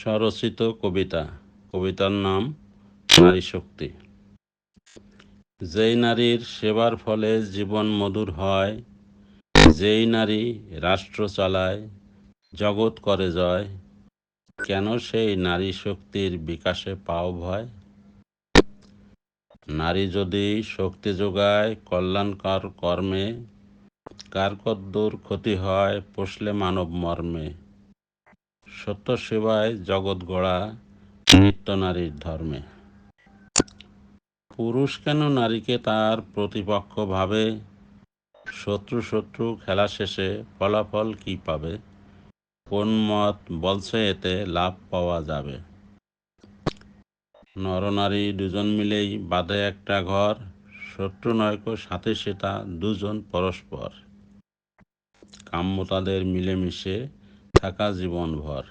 স্বরচিত কবিতা। কবিতার নাম নারী শক্তি। যেই নারীর সেবার ফলে জীবন মধুর হয়, যেই নারী রাষ্ট্র চালায়, জগৎ করে জয়, কেন সেই নারী শক্তির বিকাশে পাও ভয়? নারী যদি শক্তি যোগায়, কল্যাণকর কর্মে, কার কদ্দূর ক্ষতি হয়, পোষলে মানব মর্মে? সত্য সেবায় জগৎ গড়া নিত্য নারীর ধর্মে। পুরুষ কেন নারীকে তার প্রতিপক্ষ ভাবে? শত্রু শত্রু খেলা শেষে ফলাফল কি পাবে? কোন মত বলছে এতে লাভ পাওয়া যাবে? নরনারী দুজন মিলেই বাঁধে একটা ঘর, শত্রু নয়ক সাথে সেটা দুজন পরস্পর। কাম্য তাদের মিলেমিশে থাকা জীবনভর।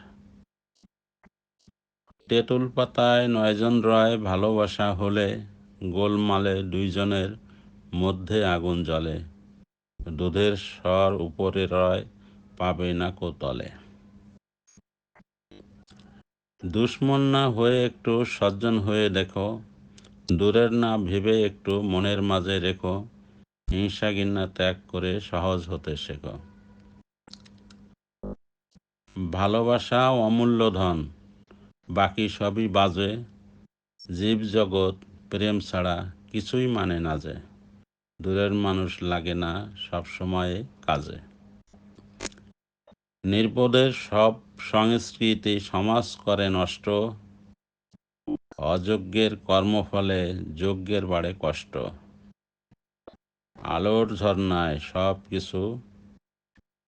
তেঁতুল পাতায় নয়জন রয় ভালোবাসা হলে গোলমালে দুইজনের মধ্যে আগুন জ্বলে। দুধের স্বর উপরে রয় পাবে না কোতলে। দুশ্মন না হয়ে একটু সজ্জন হয়ে দেখো। দূরের না ভেবে একটু মনের মাঝে রেখো। হিংসা ঘৃণা ত্যাগ করে সহজ হতে শেখো। ভালোবাসা অমূল্য ধন। বাকি সবই বাজে। জীব জগৎ প্রেম ছাড়া কিছুই মানে না যে। দূরের মানুষ লাগে না সব সময়ে কাজে। নির্বোধের সব সংস্কৃতি সমাজ করে নষ্ট। অযোগ্যের কর্মফলে যজ্ঞের বাড়ে কষ্ট। আলোর ঝর্ণায় সব কিছু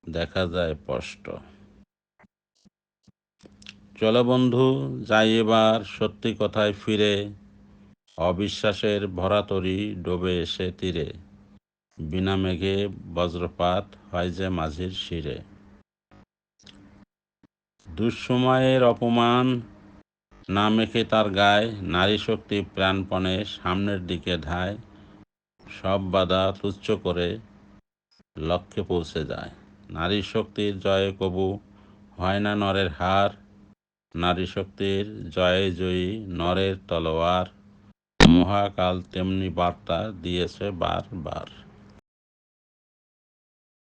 দেখা যায় স্পষ্ট। চলো বন্ধু, যাই এবার সত্যি কথায় ফিরে। অবিশ্বাসের ভরাতরি ডোবে এসে তীরে। বিনা মেঘে বজ্রপাত হয় যে মাঝির শিরে। দুঃসময়ের অপমান না মেখে তার গায়ে, নারী শক্তি প্রাণপণে সামনের দিকে ধায়। সব বাধা তুচ্ছ করে লক্ষ্যে পৌঁছে যায়। নারী শক্তির জয়ে কবু হয় না নরের হার। নারী শক্তির জয়ে জয়ী নরের তলোয়ার। মহাকাল তেমনি বার্তা দিয়েছে বারবার।